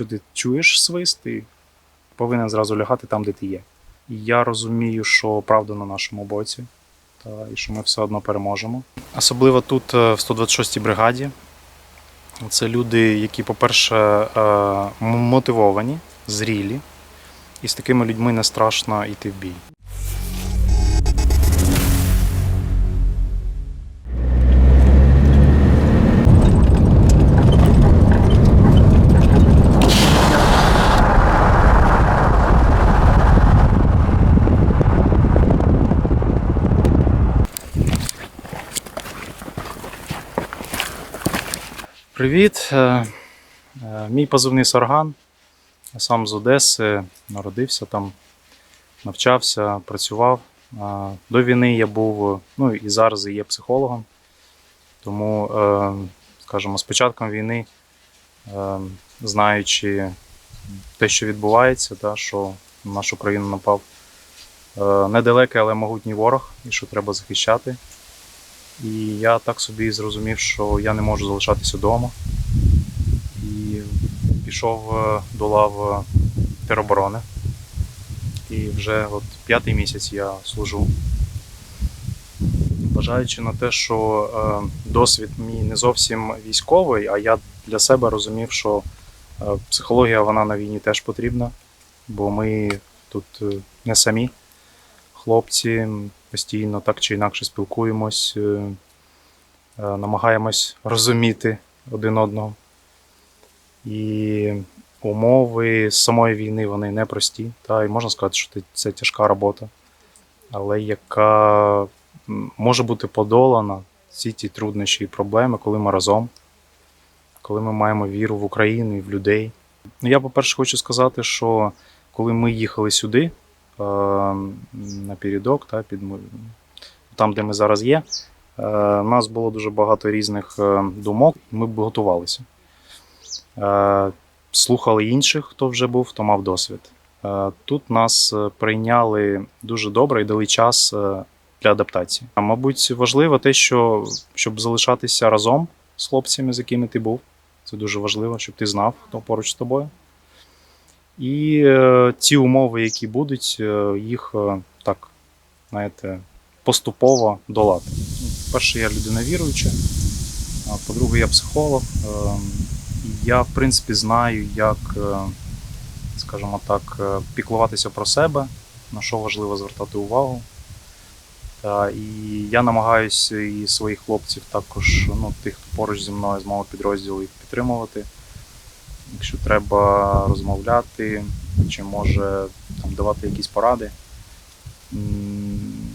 якщо ти чуєш свист, повинен зразу лягати там, де ти є. І я розумію, що правда на нашому боці, та, і що ми все одно переможемо. Особливо тут, е, в 126-й бригаді. Це люди, які, по-перше, е, мотивовані, зрілі, і з такими людьми не страшно йти в бій. Привіт. Е, е, Мій позивний Сарган. Я сам з Одеси, народився там, навчався, працював. Е, До війни я був, ну і зараз є психологом. Тому, скажімо, з початком війни, знаючи те, що відбувається, та, що на нашу країну напав недалекий, але могутній ворог, і що треба захищати. І я так собі зрозумів, що я не можу залишатися вдома. І пішов е, до лав е, тероборони. І вже от п'ятий місяць я служу. Бажаючи на те, що е, досвід мій не зовсім військовий, а я для себе розумів, що психологія вона на війні теж потрібна, бо ми тут не самі. Хлопці постійно так чи інакше спілкуємось, е, е, намагаємось розуміти один одного. І умови самої війни вони непрості. Та, і можна сказати, що це тяжка робота, але яка може бути подолана всі ті труднощі і проблеми, коли ми разом, коли ми маємо віру в Україну і в людей. Ну, Я, по-перше, хочу сказати, що коли ми їхали сюди, е, на передок, та, під, там, де ми зараз є, е, у нас було дуже багато різних е, думок, ми б готувалися. Слухали інших, хто вже був, хто мав досвід. Тут нас прийняли дуже добре і дали час для адаптації. А мабуть, важливо те, що щоб залишатися разом з хлопцями, з якими ти був. Це дуже важливо, щоб ти знав, хто поруч з тобою. І е, ті умови, які будуть, е, їх е, так, знаєте, поступово долати. Ну, По-перше, я людина віруюча, а по-друге, я психолог. Е, і я, в принципі, знаю, як, е, скажімо так, е, піклуватися про себе, на що важливо звертати увагу. Та, і я намагаюся і своїх хлопців також, ну, тих, хто поруч зі мною з мого підрозділу, їх підтримувати. Якщо треба розмовляти, чи може там, давати якісь поради.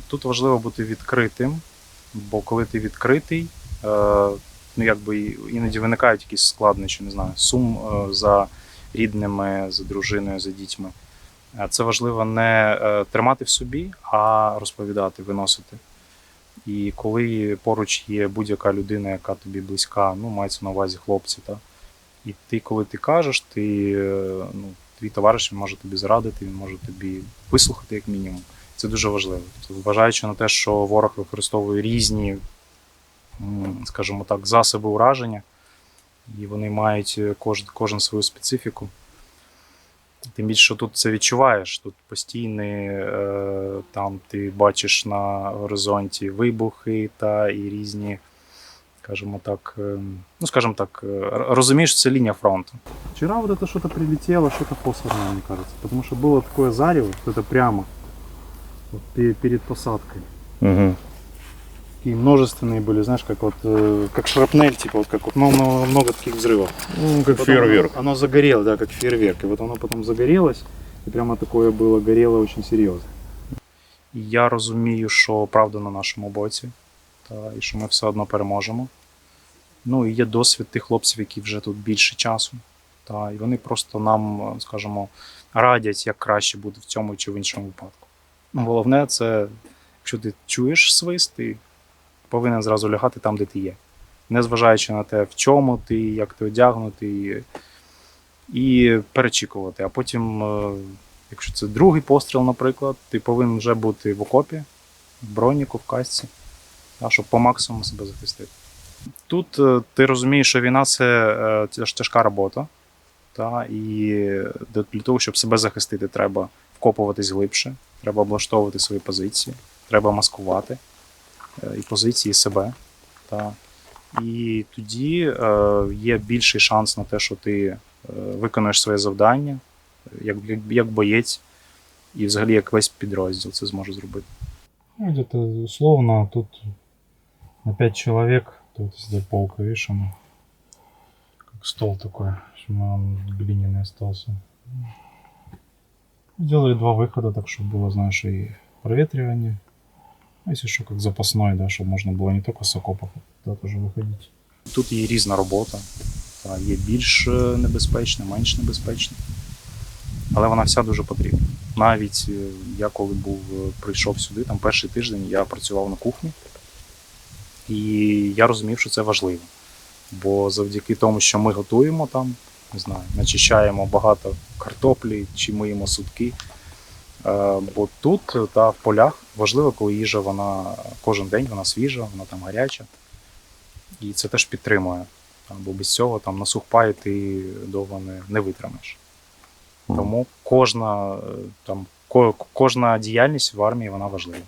Тут важливо бути відкритим, бо коли ти відкритий, е, ну якби іноді виникають якісь складнощі, не знаю, сум е, за рідними, за дружиною, за дітьми. Це важливо не е, тримати в собі, а розповідати, виносити. І коли поруч є будь-яка людина, яка тобі близька, ну мається на увазі хлопці, та, і ти, коли ти кажеш, ти, е, ну, твій товариш може тобі зрадити, він може тобі вислухати як мінімум. Це дуже важливо. Тобто, Вважаючи на те, що ворог використовує різні, скажімо так, засоби ураження, і вони мають е, кожен, кожен свою специфіку. Тим більше, що тут це відчуваєш. Тут постійний, е, там ти бачиш на горизонті вибухи та і різні, скажімо так, е, ну скажімо так, е, розумієш, це лінія фронту. Вчера вот это что-то прилетело, что-то фосфорное, мне кажется. Потому что было такое зарево, что это прямо вот пе- перед посадкой. Угу. Такие множественные были, знаешь, как вот э, как шрапнель, типа вот как вот ну, много, много таких взрывов. Ну, как Потом фейерверк. Оно, оно загорело, да, как фейерверк. И вот оно потом загорелось, и прямо такое было, горело очень серьезно. І я розумію, що правда на нашому боці, та, і що ми все одно переможемо. Ну і є досвід тих хлопців, які вже тут більше часу. Та, і вони просто нам, е, скажімо, радять, як краще буде в цьому чи в іншому випадку. Ну, головне, це якщо ти чуєш свист, ти повинен зразу лягати там, де ти є. Незважаючи на те, в чому ти, як ти одягнутий, і перечікувати. А потім, е, якщо це другий постріл, наприклад, ти повинен вже бути в окопі, в броніку, в касці, щоб по максимуму себе захистити. Тут е, ти розумієш, що війна це е, тяж- тяжка робота, Та, і для- того, щоб себе захистити, треба вкопуватись глибше, треба облаштовувати свої позиції, треба маскувати е, і позиції і себе. Та. І тоді є більший шанс на те, що ти виконуєш своє завдання як, як, як боєць, і взагалі як весь підрозділ це зможе зробити. Ну, условно тут на 5 человек, тут здесь полка, видишь, она как стол такой, в общем, он глиняный остался. Сделали два выхода, так чтобы было, знаешь, и проветривание. А если что, как запасной, да, чтобы можно было не только с окопов туда тоже выходить. Тут є різна робота, та є більш е, небезпечна, менш небезпечна. Але вона вся дуже потрібна. Навіть е, я коли був, е, прийшов сюди, там перший тиждень я працював на кухні, і я розумів, що це важливо. Бо завдяки тому, що ми готуємо там, не знаю, начищаємо багато картоплі чи миємо сутки. Е, Бо тут та в полях важливо, коли їжа вона кожен день вона свіжа, вона там гаряча. І це теж підтримує. Бо без цього там на сухпай ти довго не, не витримаєш. Тому кожна, е, там, кожна діяльність в армії вона важлива.